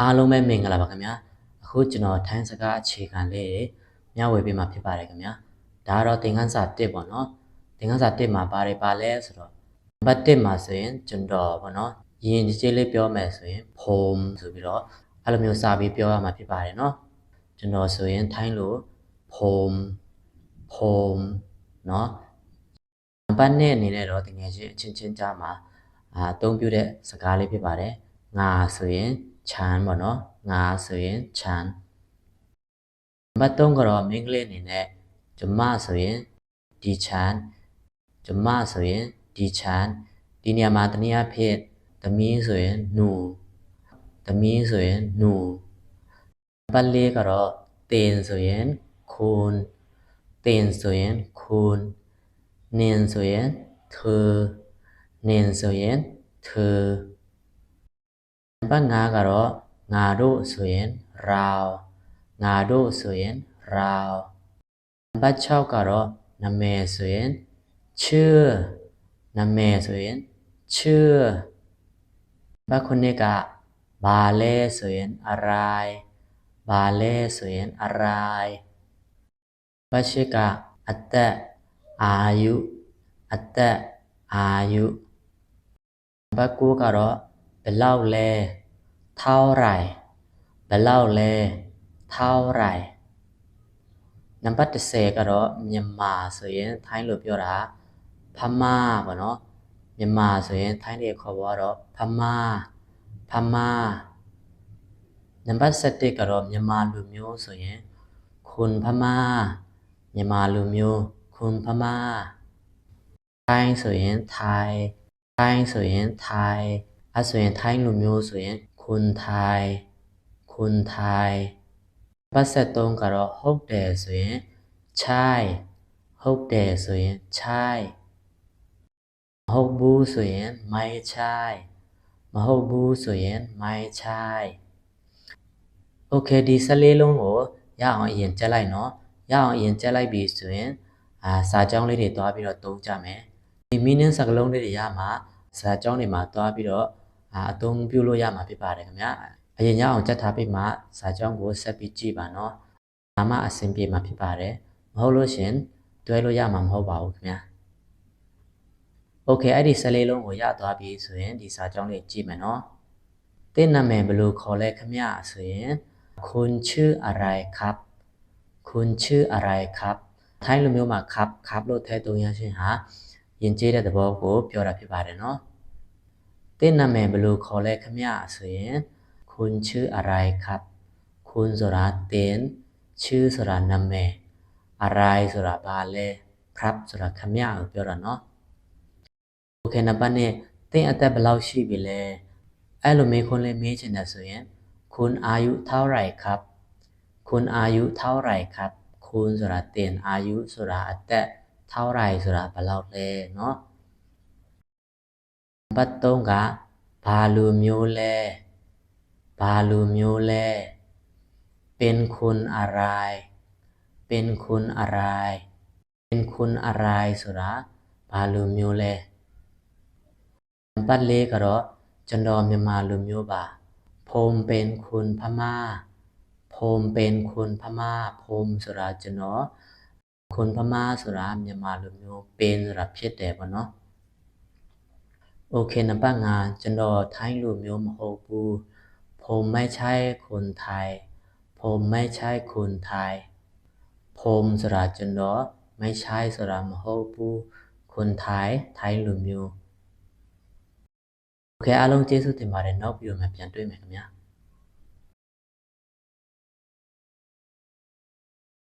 အားလုံးပဲမင်္ဂလာပါခင်ဗျာအခုကျွန်တော်ထိုင်းစကားအခြေခံလေးတွေမျှဝေပေးမှာဖြစ်ပါတယ်ခင်ဗျာဒါကတော့သင်ခန်းစာ1ပေါ့နော်သင်ခန်းစာ1မှာဘာတွေပါလဲဆိုတော့နံပါတ်1မှာဆိုရင်ကျွန်တော်ပေါ့နော်ရင်းကြီးလေးပြောမယ်ဆိုရင်ဖုံဆိုပြီးတော့အဲ့လိုမျိုးစာပြီးပြောရမှာဖြစ်ပါတယ်နော်ကျွန်တော်ဆိုရင်ထိုင်းလိုဖုံဖုံနော်နံပါတ်2အနေနဲ့တော့တကယ်ချင်းအချင်းချင်းကြားမှာအာအသုံးပြုတဲ့စကားလေးဖြစ်ပါတယ်ငါဆိုရင် ချမ်းပေါ့နော်ငါဆိုရင်ချမ်းနံပါတ်3ကတော့မင်္ဂလိပ်အနေနဲ့ကျမဆိုရင်ဒီချမ်းကျမဆိုရင်ဒီချမ်းဒီနေရာမှာတနည်းအားဖြင့်သမီးဆိုရင်နူသမီးဆိုရင်နူနံပါတ်4ကတော့တင်ဆိုရင်ခွန်တင်ဆိုရင်ခွန်နင်ဆိုရင်เธอနင်ဆိုရင်เธอ နံ ပါတ်5ကတော့ငါတို့ဆိုရင်เราငါတို့ဆိုရင်เราနံပါတ်6ကတော့နာမည်ဆိုရင်ชื่อနာမည်ဆိုရင်ชื่อနံပါတ်9ကဘာလဲဆိုရင်อะไรဘာလဲဆိုရင်อะไรနံပါတ်10ကအသက်အာยุအသက်အာยุနံပါတ်9ကတော့ဘယ်လောက်လဲ เท่าไหร่ဘယ်လောက်လဲเท่าไหร่နံပါတ်30ကတော့မြန်မာဆိုရင်ထိုင်းလိုပြောတာဖမာပေါ့နော်မြန်မာဆိုရင်ထိုင်းတွေခေါ်ပေါ်တော့ဖမာဖမာနံပါတ်7ကတော့မြန်မာလူမျိုးဆိုရင်ခွန်ဖမာမြန်မာလူမျိုးခွန်ဖမာထိုင်းဆိုရင်ထိုင်းထိုင်းဆိုရင်ထိုင်းအဲဆိုရင်ထိုင်းလူမျိုးဆိုရင် คุณไทยคุณไทยပတ်ဆက်သုံးကတော့ဟုတ်တယ်ဆိုရင်ใช่ဟုတ်တယ်ဆိုရင်ใช่မဟုတ်ဘူးဆိုရင်ไม่ใช่မဟုတ်ဘူးဆိုရင်ไม่ใช่โอเคဒီ၁၄လုံးကိုရအောင်အရင်ကြက်လိုက်နော်ရအောင်အရင်ကြက်လိုက်ပြီဆိုရင်အာစာကြောင်းလေးတွေတွားပြီးတော့သုံးကြမယ်ဒီ meaning စကားလုံးလေးတွေရမှာစာကြောင်းတွေမှာတွားပြီးတော့ အာအသုံးပြုလို့ရမှာဖြစ်ပါတယ်ခင်ဗျာအရင်ရအောင်ကြက်ထားပြီးမှစာကြောင်းကိုဆက်ပြီးကြည့်ပါနော်ဒါမှအဆင်ပြေမှာဖြစ်ပါတယ်မဟုတ်လို့ရှင်တွဲလို့ရမှာမဟုတ်ပါဘူးခင်ဗျာโอเคအဲ့ဒီ14လုံးကိုရသွားပြီဆိုရင်ဒီစာကြောင်းလေးကြည့်မယ်နော်သင်နာမည်ဘယ်လိုခေါ်လဲခင်ဗျာဆိုရင်คุณชื่ออะไรครับคุณชื่ออะไรครับထိုင်းလူမျိုးမှာ cup cup လို့ထည့်သုံးရခြင်းဟာယဉ်ကျေးတဲ့သဘောကိုပြောတာဖြစ်ပါတယ်နော် တင့်နာမည်ဘယ်လိုခေါ်လဲခမဆိုရင်คุณชื่ออะไรครับคุณဆိုတာတင်ชื่อဆိုတာနာမည်อะไรဆိုတာဘာလဲครับဆိုတာခမကိုပြောတာเนาะโอเคနံပါတ်1တင်အသက်ဘယ်လောက်ရှိပြီလဲအဲ့လိုမေးခွန်းလေးမေးချင်တယ်ဆိုရင်คุณอายุเท่าไหร่ครับคุณอายุเท่าไหร่ครับคุณဆိုတာတင်อายุဆိုတာအသက်เท่าไหร่ဆိုတာဘယ်လောက်လဲเนาะနံ ပါတ်3ကဘာလူမျိုးလဲဘာလူမျိုးလဲเป็นคุณอะไร เป็นคุณอะไร เป็นคุณอะไรဆိုတာဘာလူမျိုးလဲနံပါတ်4ကတော့ကျွန်တော်မြန်မာလူမျိုးပါผมเป็นคุณพม่าผมเป็นคุณพม่าผมဆိုတာကျွန်တော်คุณพม่าဆိုတာမြန်မာလူမျိုးเป็นဆိုတာဖြစ်တယ်ပေါ့နော် โอเคနံပါတ်5ကျွန်တော်ထိုင်းလူမျိုးမဟုတ်ဘူးผมไม่ใช่คนไทยผมไม่ใช่คนไทยผมဆိုတာကျွန်တော်ไม่ใช่ဆိုတာမဟုတ်ဘူးคนไทยထိုင်းလူမျိုးโอเคအားလုံးကျေးဇူးတင်ပါတယ်နောက်ပြီးတော့မှပြန်တွေ့မယ်ခင်ဗျာ